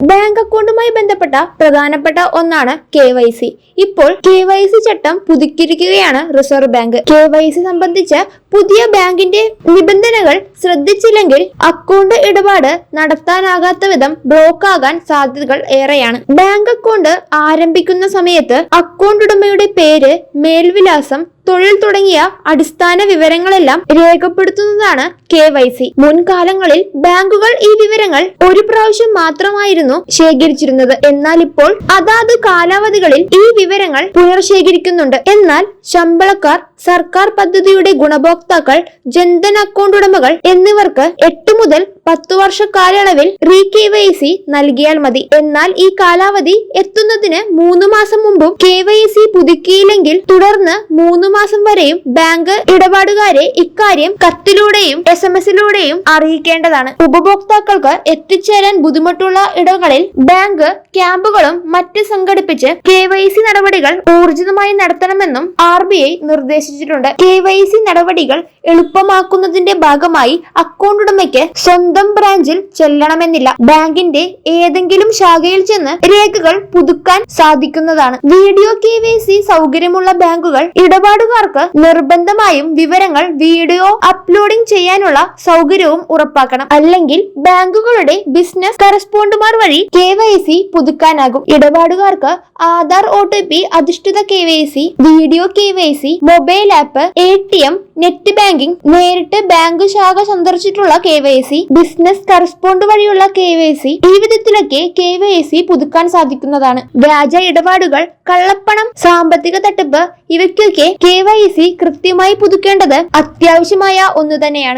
Bank അക്കൗണ്ടുമായി ബന്ധപ്പെട്ട പ്രധാനപ്പെട്ട ഒന്നാണ് കെ വൈ സി ഇപ്പോൾ കെ വൈ സി ചട്ടം പുതുക്കിയിരിക്കുകയാണ് reserve bank K Y C സംബന്ധിച്ച് പുതിയ ബാങ്കിന്റെ നിബന്ധനകൾ ശ്രദ്ധിച്ചില്ലെങ്കിൽ അക്കൗണ്ട് ഇടപാട് നടത്താനാകാത്ത വിധം ബ്ലോക്ക് ആകാൻ സാധ്യതകൾ ഏറെയാണ്. ബാങ്ക് അക്കൗണ്ട് ആരംഭിക്കുന്ന സമയത്ത് അക്കൗണ്ട് ഉടമയുടെ പേര് മേൽവിലാസം തൊഴിൽ തുടങ്ങിയ അടിസ്ഥാന വിവരങ്ങളെല്ലാം രേഖപ്പെടുത്തുന്നതാണ് കെ വൈ സി. മുൻകാലങ്ങളിൽ ബാങ്കുകൾ ഈ വിവരങ്ങൾ ഒരു പ്രാവശ്യം മാത്രമായിരുന്നു ശേഖരിച്ചിരുന്നത്. എന്നാൽ ഇപ്പോൾ അതാത് കാലാവധികളിൽ ഈ വിവരങ്ങൾ പുനർശേഖരിക്കുന്നുണ്ട്. എന്നാൽ ശമ്പളക്കാർ സർക്കാർ പദ്ധതിയുടെ ഗുണഭോക്താക്കൾ ജൻധൻ അക്കൗണ്ട് ഉടമകൾ എന്നിവർക്ക് എട്ട് മുതൽ പത്തു വർഷ കാലയളവിൽ റീ കെ വൈ സി നൽകിയാൽ മതി. എന്നാൽ ഈ കാലാവധി എത്തുന്നതിന് മൂന്ന് മാസം മുമ്പും കെ വൈ സി പുതുക്കിയില്ലെങ്കിൽ തുടർന്ന് മൂന്ന് മാസം വരെയും ബാങ്ക് ഇടപാടുകാരെ ഇക്കാര്യം കത്തിലൂടെയും എസ് എം എസിലൂടെയും അറിയിക്കേണ്ടതാണ്. ഉപഭോക്താക്കൾക്ക് എത്തിച്ചേരാൻ ബുദ്ധിമുട്ടുള്ള ഇടങ്ങളിൽ ബാങ്ക് ക്യാമ്പുകളും മറ്റ് സംഘടിപ്പിച്ച് കെ വൈ സി നടപടികൾ ഊർജിതമായി നടത്തണമെന്നും ആർ ബി ഐ നിർദ്ദേശിച്ചിട്ടുണ്ട്. കെ വൈ സി നടപടികൾ എളുപ്പമാക്കുന്നതിന്റെ ഭാഗമായി അക്കൗണ്ട് ഉടമയ്ക്ക് സ്വന്തം ബ്രാഞ്ചിൽ ചെല്ലണമെന്നില്ല. ബാങ്കിന്റെ ഏതെങ്കിലും ശാഖയിൽ ചെന്ന് രേഖകൾ പുതുക്കാൻ സാധിക്കുന്നതാണ്. വീഡിയോ കെ വൈ സി സൗകര്യമുള്ള ബാങ്കുകൾ ഇടപാടുകാർക്ക് നിർബന്ധമായും വിവരങ്ങൾ വീഡിയോ അപ്ലോഡിംഗ് ചെയ്യാനുള്ള സൗകര്യവും ഉറപ്പാക്കണം. അല്ലെങ്കിൽ ബാങ്കുകളുടെ ബിസിനസ് കറസ്പോണ്ടുമാർ വഴി കെ വൈ സി പുതുക്കാനാകും. ഇടപാടുകാർക്ക് ആധാർ ഒ ടി പി അധിഷ്ഠിത K Y C video K Y C mobile app A T M net banking നേരിട്ട് ബാങ്ക് ശാഖ സന്ദർശിച്ചിട്ടുള്ള K Y C business correspond വഴിയുള്ള കെ വൈ സി ഈ വിധത്തിലൊക്കെ കെ വൈ സി പുതുക്കാൻ സാധിക്കുന്നതാണ്. വ്യാജ ഇടപാടുകൾ കള്ളപ്പണം സാമ്പത്തിക തട്ടിപ്പ് ഇവയ്ക്കൊക്കെ കെ വൈ സി കൃത്യമായി പുതുക്കേണ്ടത് അത്യാവശ്യമായ ഒന്ന് തന്നെയാണ്.